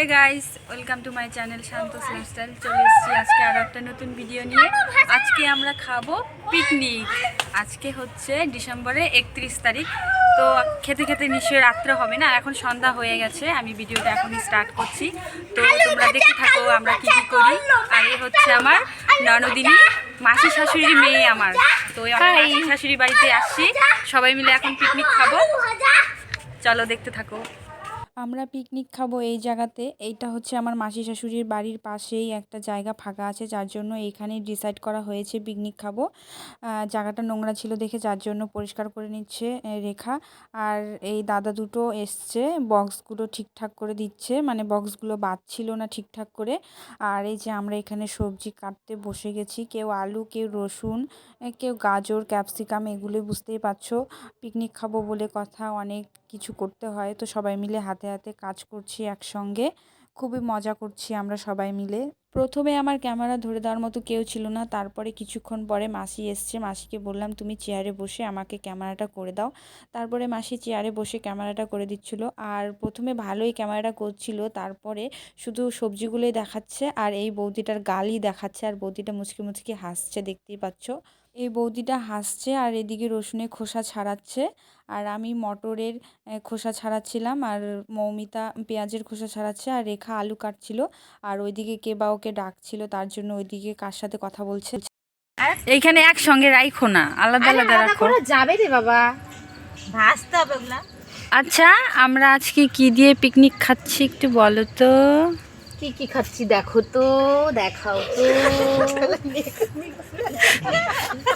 Hey guys welcome to my channel Shanta's lifestyle চলে এসেছি আজকে আরও একটা নতুন ভিডিও নিয়ে। আজকে আমরা খাব পিকনিক আজকে হচ্ছে ডিসেম্বরে একত্রিশ তারিখ। তো খেতে খেতে নিশ্চয়ই রাত্রে হবে না এখন সন্ধ্যা হয়ে গেছে। আমি ভিডিওটা এখনই স্টার্ট করছি। তো তোমরা দেখতে থাকো আমরা কী কী করি। আর এই হচ্ছে আমার ননদিনী মাসি শাশুড়ির মেয়ে আমার। তো এই মাসি শাশুড়ি বাড়িতে আসছি। সবাই মিলে এখন পিকনিক খাব। চলো দেখতে থাকো। আমরা পিকনিক খাব এই জায়গাতে। এইটা হচ্ছে আমার মাসি শাশুড়ির বাড়ির পাশেই একটা জায়গা ফাঁকা আছে, যার জন্য এইখানে ডিসাইড করা হয়েছে পিকনিক খাব। জায়গাটা নোংরা ছিল দেখে যার জন্য পরিষ্কার করে নিচ্ছে রেখা। আর এই দাদা দুটো এসছে বক্সগুলো ঠিকঠাক করে দিচ্ছে মানে বক্সগুলো বাজছিল না ঠিকঠাক করে। আর এই যে আমরা এখানে সবজি কাটতে বসে গেছি, কেউ আলু, কেউ রসুন কেউ গাজর ক্যাপসিকাম এগুলো বুঝতেই পারছ। পিকনিক খাব বলে কথা অনেক কিছু করতে হয়। তো সবাই মিলে হাতে হাতে কাজ করছি একসঙ্গে। খুবই মজা করছি আমরা সবাই মিলে। প্রথমে আমার ক্যামেরা ধরে দেওয়ার মতো কেউ ছিল না। তারপরে কিছুক্ষণ পরে মাসি এসছে। মাসিকে বললাম, তুমি চেয়ারে বসে আমাকে ক্যামেরাটা করে দাও। তারপরে মাসি চেয়ারে বসে ক্যামেরাটা করে দিচ্ছিল। আর প্রথমে ভালোই ক্যামেরাটা করছিল। তারপরে শুধু সবজিগুলোই দেখাচ্ছে আর এই বৌদিটার গালই দেখাচ্ছে। আর বৌদিটা মুচকি মুচকি হাসছে, দেখতেই পাচ্ছ। এই বৌদিটা হাসছে আর এদিকে রসুনের খোসা ছাড়াচ্ছে। আর আমি মটরের খোসা ছাড়াচ্ছিলাম আর মৌমিতা পেঁয়াজের খোসা ছাড়াচ্ছে আর রেখা আলু কাটছিল। আর ওইদিকে কে বা ওকে ডাকছিল তার জন্য ওইদিকে কার সাথে কথা বলছে। এইখানে একসঙ্গে রাইখো না আলাদা আলাদা রাখো। যাবে রে বাবা। ভাসতে হবে আচ্ছা আমরা আজকে কি দিয়ে পিকনিক খাচ্ছি একটু বলো তো? কি কি খাচ্ছি দেখো তো দেখাও তো।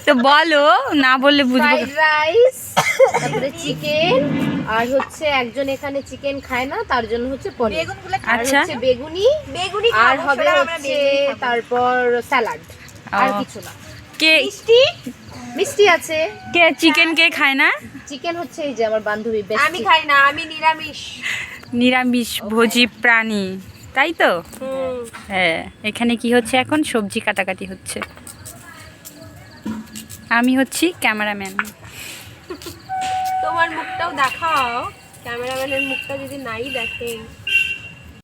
তো বলো না বললে বুঝব রাইস তারপরে চিকেন আর হচ্ছে একজন এখানে চিকেন খায় না তার জন্য হচ্ছে পনির। আচ্ছা। বেগুনি বেগুনি আর হবে হচ্ছে তারপর স্যালাড আর কিছু না। কে মিষ্টি? মিষ্টি আছে। কে চিকেন কে খায় না? চিকেন হচ্ছে এই যে আমার বান্ধবী আমি খাই না আমি নিরামিষ। নিরামিষ ভোজী প্রাণী। তাই তো? হ্যাঁ এখানে কি হচ্ছে এখন? সবজি কাটাকাটি হচ্ছে। আমি হচ্ছি ক্যামেরাম্যান। তোমার মুখটাও দেখাও। ক্যামেরাম্যানের মুখটা যদি নাই দেখেন।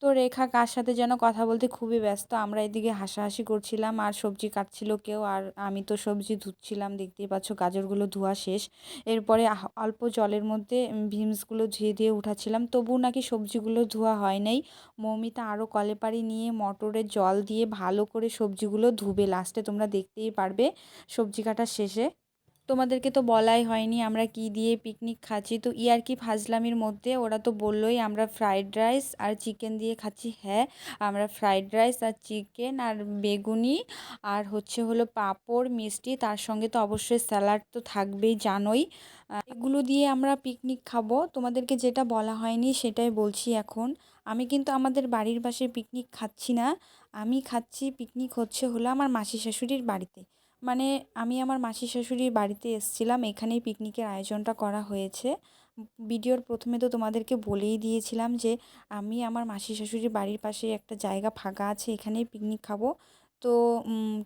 তো রেখা কার সাথে যেন কথা বলতে খুবই ব্যস্ত। আমরা এদিকে হাসাহাসি করছিলাম, আর সবজি কাটছিল কেউ, আর আমি তো সবজি ধুচ্ছিলাম। দেখতেই পাচ্ছ গাজরগুলো ধোয়া শেষ। এরপরে অল্প জলের মধ্যে ভিমসগুলো ধুয়ে দিয়ে উঠাচ্ছিলাম। তবু নাকি সবজিগুলো ধোয়া হয় নাই। মৌমিতা আরও কলে পাড়ি নিয়ে মটরের জল দিয়ে ভালো করে সবজিগুলো ধুবে। লাস্টে তোমরা দেখতেই পারবে সবজি কাটার শেষে। তোমাদেরকে তো বলাই হয়নি, আমরা কি দিয়ে পিকনিক খাচ্ছি? তো ইয়ার কি ফাজলামির মধ্যে? ওরা তো বললোই, আমরা ফ্রাইড রাইস আর চিকেন দিয়ে খাচ্ছি। হ্যাঁ আমরা ফ্রাইড রাইস আর চিকেন আর বেগুনি আর হচ্ছে হলো পাঁপড়, মিষ্টি, তার সঙ্গে তো অবশ্যই স্যালাড তো থাকবেই, জানোই। এগুলো দিয়ে আমরা পিকনিক খাব। তোমাদেরকে যেটা বলা হয়নি সেটাই বলছি এখন। আমি কিন্তু আমাদের বাড়ির পাশে পিকনিক খাচ্ছি না। আমি খাচ্ছি পিকনিক হচ্ছে হলো আমার মাসি শাশুড়ির বাড়িতে। মানে আমি আমার মাসি শাশুড়ির বাড়িতে এসেছিলাম, এখানেই পিকনিকের আয়োজনটা করা হয়েছে। ভিডিওর প্রথমে তো তোমাদেরকে বলেই দিয়েছিলাম যে, আমি আমার মাসি শাশুড়ির বাড়ির পাশে একটা জায়গা ফাঁকা আছে, এখানেই পিকনিক খাব। তো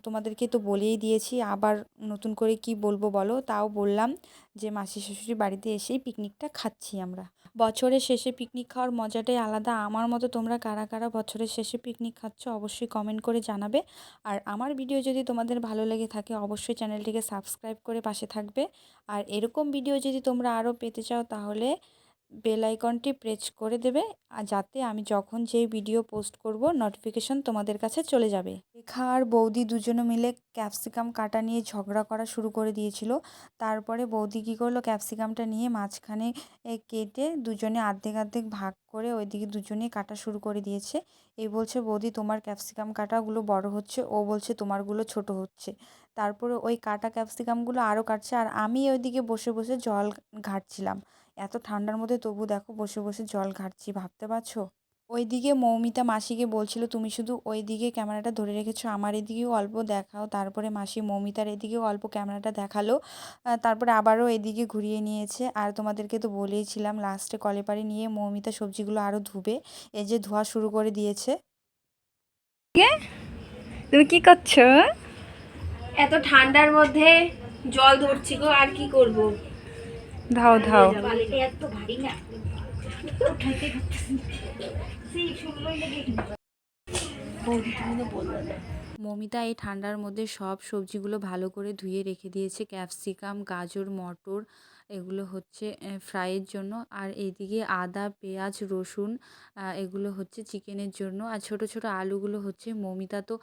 তোমাদেরকে তো বলেই দিয়েছি, আবার নতুন করে কি বলব বলো? তাও বললাম যে, মাসি শাশুড়ির বাড়িতে এসেই পিকনিকটা খাচ্ছি আমরা। বছরের শেষে পিকনিক খাওয়ার মজাটাই আলাদা। আমার মতো তোমরা কারা কারা বছরের শেষে পিকনিক খাচ্ছ অবশ্যই কমেন্ট করে জানাবে। আর আমার ভিডিও যদি তোমাদের ভালো লেগে থাকে, অবশ্যই চ্যানেলটিকে সাবস্ক্রাইব করে পাশে থাকবে। আর এরকম ভিডিও যদি তোমরা আরও পেতে চাও, তাহলে বেল আইকনটি প্রেস করে দেবে যাতে আমি যখন যেই ভিডিও পোস্ট করব নোটিফিকেশন তোমাদের কাছে চলে যাবে। রেখা আর বৌদি দুজনে মিলে ক্যাপসিকাম কাটা নিয়ে ঝগড়া করা শুরু করে দিয়েছিল। তারপরে বৌদি কী করল ক্যাপসিকামটা নিয়ে মাঝখানে কেটে দুজনে আর্ধেক আর্ধেক ভাগ করে ওইদিকে দুজনেই কাটা শুরু করে দিয়েছে। এই বলছে, বৌদি, তোমার ক্যাপসিকাম কাটাগুলো বড় হচ্ছে, ও বলছে তোমারগুলো ছোট হচ্ছে। তারপরে ওই কাটা ক্যাপসিকামগুলো আরও কাটছে, আর আমি ওইদিকে বসে বসে জল ঘাটছিলাম। এত ঠান্ডার মধ্যে তবু দেখো বসে বসে জল ঘাটছি ভাবতে পারছ? ওইদিকে মৌমিতা মাসিকে বলছিল তুমি শুধু ওইদিকে ক্যামেরাটা ধরে রেখেছো আমার এদিকেও অল্প দেখাও। তারপরে মাসি মৌমিতার এদিকেও অল্প ক্যামেরাটা দেখাল তারপরে আবারও এদিকে ঘুরিয়ে নিয়েছে। আর তোমাদেরকে তো বলেইছিলাম লাস্টে কলেপারে নিয়ে মৌমিতা সবজিগুলো আরও ধুবে এই যে ধোয়া শুরু করে দিয়েছে। তুমি কি করছ? এত ঠান্ডার মধ্যে জল ধরছি গো আর কি করব? ধাও ধাও। বালিটা এত ভারী না। মমিতা এই ঠান্ডার মধ্যে সব সবজিগুলো ভালো করে ধুয়ে রেখে দিয়েছে। ক্যাপসিকাম গাজর মটর এগুলো হচ্ছে ফ্রাইয়ের জন্য। আর এইদিকে আদা, পেঁয়াজ, রসুন এগুলো হচ্ছে চিকেনের জন্য। আর ছোট ছোট আলুগুলো হচ্ছে, মমিতা তো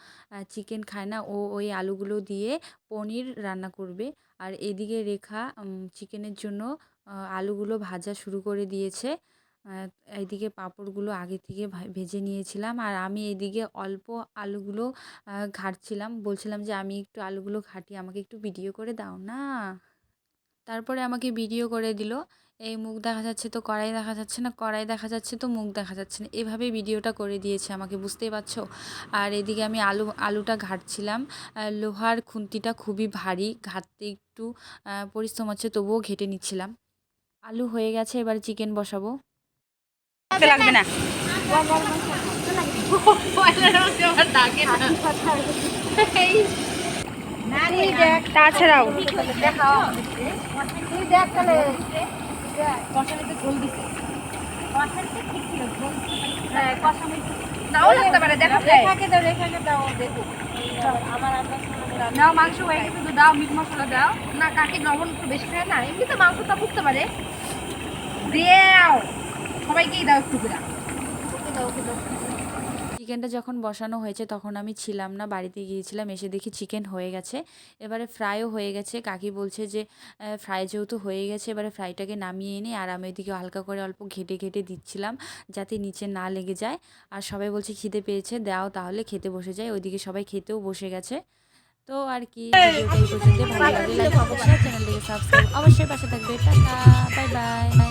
চিকেন খায় না। ও ওই আলুগুলো দিয়ে পনির রান্না করবে। আর এদিকে রেখা চিকেনের জন্য আলুগুলো ভাজা শুরু করে দিয়েছে। এইদিকে পাঁপড়গুলো আগে থেকে ভেজে নিয়েছিলাম। আর আমি এইদিকে অল্প আলুগুলো ঘাঁটছিলাম। বলছিলাম যে, আমি একটু আলুগুলো ঘাঁটি, আমাকে একটু ভিডিও করে দাও না। তারপরে আমাকে ভিডিও করে দিল এই মুখ দেখা যাচ্ছে তো কড়াই দেখা যাচ্ছে না কড়াই দেখা যাচ্ছে তো মুখ দেখা যাচ্ছে না এভাবে ভিডিওটা করে দিয়েছে আমাকে বুঝতেই পারছ আর এদিকে আমি আলু আলুটা ঘাঁটছিলাম লোহার খুন্তিটা খুবই ভারী ঘাটতে একটু পরিশ্রম হচ্ছে তবুও ঘেটে নিচ্ছিলাম আলু হয়ে গেছে এবার চিকেন বসাবো লাগবে না তাছাড়াও। লাগতে পারে দেখা যায় নাও মাংস হয়ে গেছে তো দাও মিট মশলা দাও। না কাকি লবণ একটু বেশি খায় না এমনি তো মাংসটা বুঝতে পারে। দেও। সবাইকেই দাও একটু করে। চিকেনটা যখন বসানো হয়েছে তখন আমি ছিলাম না বাড়িতে গিয়েছিলাম এসে দেখি চিকেন হয়ে গেছে। এবারে ফ্রাইও হয়ে গেছে। কাকি বলছে যে ফ্রাই যেহেতু হয়ে গেছে এবারে ফ্রাইটাকে নামিয়ে এনে আর আমি ওইদিকে হালকা করে অল্প ঘেটে ঘেটে দিচ্ছিলাম যাতে নিচে না লেগে যায়। আর সবাই বলছে খিদে পেয়েছে দাও তাহলে খেতে বসে যায় ওইদিকে সবাই খেতেও বসে গেছে। তো আর কি ভালো লাগলে লাইক চ্যানেলটিকে সাবস্ক্রাইব অবশ্যই পাশে থাকবে। Tata bye bye